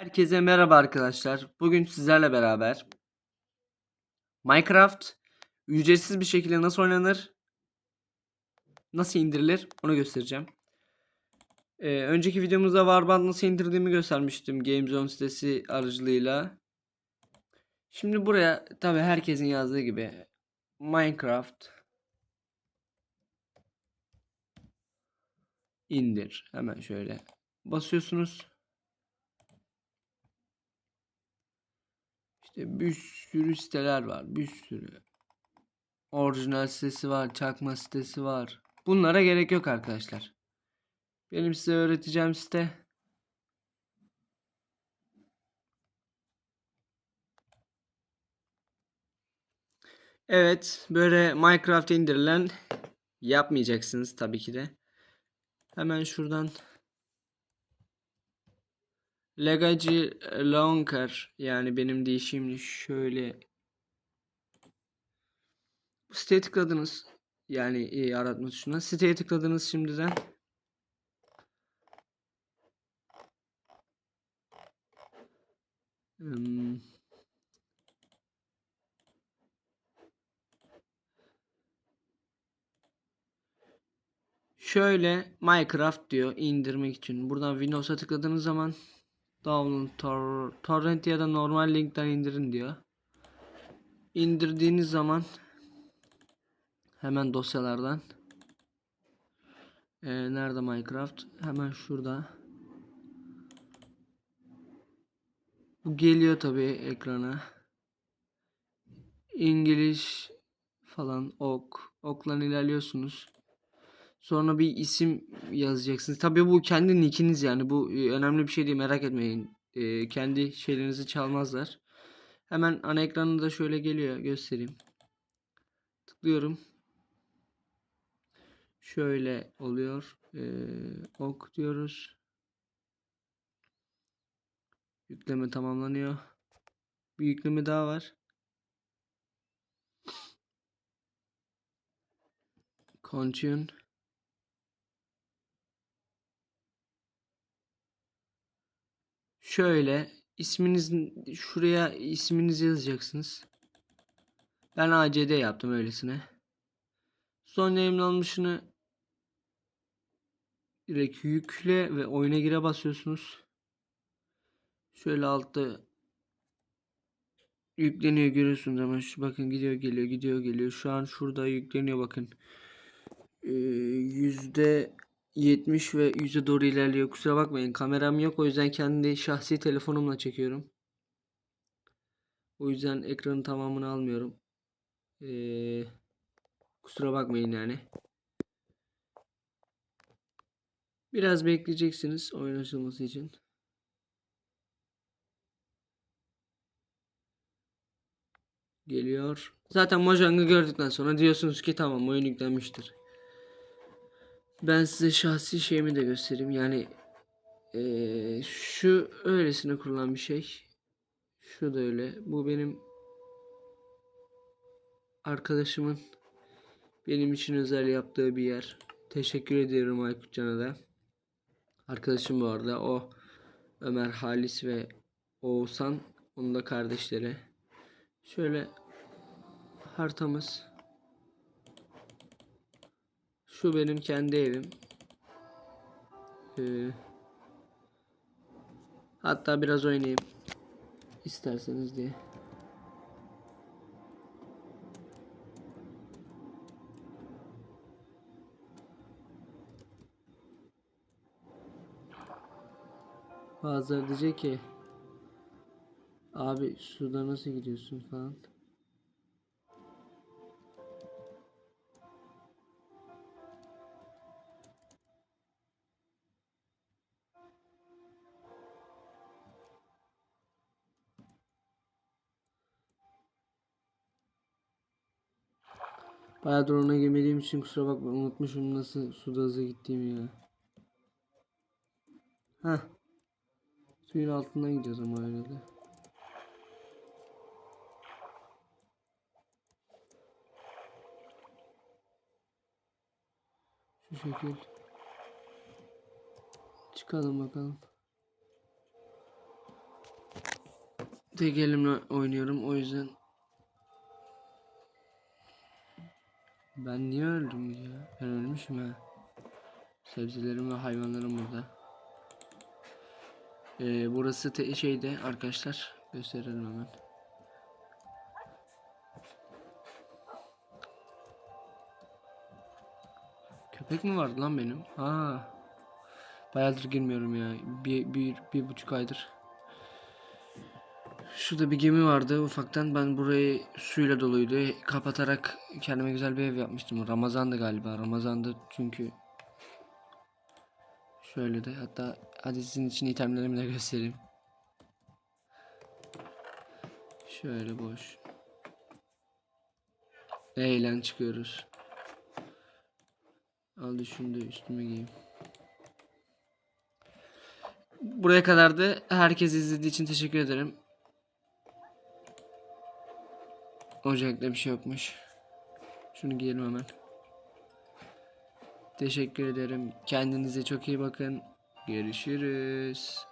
Herkese merhaba arkadaşlar. Bugün sizlerle beraber Minecraft ücretsiz bir şekilde nasıl oynanır, nasıl indirilir onu göstereceğim. Ee, önceki videomuzda Warband nasıl indirdiğimi göstermiştim GameZone sitesi aracılığıyla. Şimdi buraya tabi herkesin yazdığı gibi Minecraft indir. Hemen şöyle basıyorsunuz. İşte bir sürü siteler var. Bir sürü. Orijinal sitesi var. Çakma sitesi var. Bunlara gerek yok arkadaşlar. Benim size öğreteceğim site. Evet. Böyle Minecraft indirilen yapmayacaksınız tabii ki de. Hemen şuradan Legacy Longer yani benim değişimli şöyle bu siteye tıkladınız. Yani e, aratma tuşuna. Siteye tıkladınız şimdiden. Hmm. Şöyle Minecraft diyor indirmek için. Buradan Windows'a tıkladığınız zaman Download tor torrent ya da normal linkten indirin diyor. İndirdiğiniz zaman hemen dosyalardan ee, nerede Minecraft? Hemen şurada. Bu geliyor tabi ekrana. İngiliz falan ok. Okla ilerliyorsunuz. Sonra bir isim yazacaksınız. Tabii bu kendi nickiniz yani. Bu e, önemli bir şey değil merak etmeyin. E, kendi şeylerinizi çalmazlar. Hemen ana ekranında şöyle geliyor. Göstereyim. Tıklıyorum. Şöyle oluyor. E, ok diyoruz. Yükleme tamamlanıyor. Bir yükleme daha var. Continue. Şöyle isminiz şuraya isminizi yazacaksınız. Ben ACD yaptım öylesine. Son yayınlanmışını direkt yükle ve oyuna gire basıyorsunuz. Şöyle altta yükleniyor görüyorsunuz ama şu bakın gidiyor geliyor gidiyor geliyor. Şu an şurada yükleniyor bakın. Ee, yüzde 70 ve 100'e doğru ilerliyor. Kusura bakmayın kameram yok o yüzden kendi şahsi telefonumla çekiyorum. O yüzden ekranın tamamını almıyorum. Ee, kusura bakmayın yani. Biraz bekleyeceksiniz oyun açılması için. Geliyor. Zaten Mojang'ı gördükten sonra diyorsunuz ki tamam oyun yüklenmiştir. Ben size şahsi şeyimi de göstereyim. Yani ee, şu öylesine kurulan bir şey. Şu da öyle. Bu benim arkadaşımın benim için özel yaptığı bir yer. Teşekkür ediyorum Aykut Can'a da. Arkadaşım bu arada. O Ömer Halis ve Oğuzhan. Onun da kardeşleri. Şöyle haritamız. Şu benim kendi evim. Ee, hatta biraz oynayayım. isterseniz diye. Bazıları diyecek ki abi suda nasıl gidiyorsun falan. Bayağıdır ona girmediğim için kusura bakma unutmuşum nasıl suda hızlı gittiğimi ya. Heh. Suyun altından gidiyoruz ama öyle de. Şu şekil. Çıkalım bakalım. tek elimle oynuyorum o yüzden. Ben niye öldüm ya? Ben ölmüşüm ha. Sebzelerim ve hayvanlarım burada. Ee, burası te- şeyde arkadaşlar gösterelim hemen. Köpek mi vardı lan benim? Ha. Bayağıdır girmiyorum ya. Bir, bir, bir buçuk aydır. Şurada bir gemi vardı ufaktan. Ben burayı suyla doluydu. Kapatarak kendime güzel bir ev yapmıştım. Ramazan'dı galiba. Ramazan'dı çünkü. Şöyle de hatta hadi sizin için itemlerimi de göstereyim. Şöyle boş. Eğlen çıkıyoruz. Al şunu da üstüme giyeyim. Buraya kadardı. Herkes izlediği için teşekkür ederim. Ocakta bir şey yokmuş. Şunu giyelim hemen. Teşekkür ederim. Kendinize çok iyi bakın. Görüşürüz.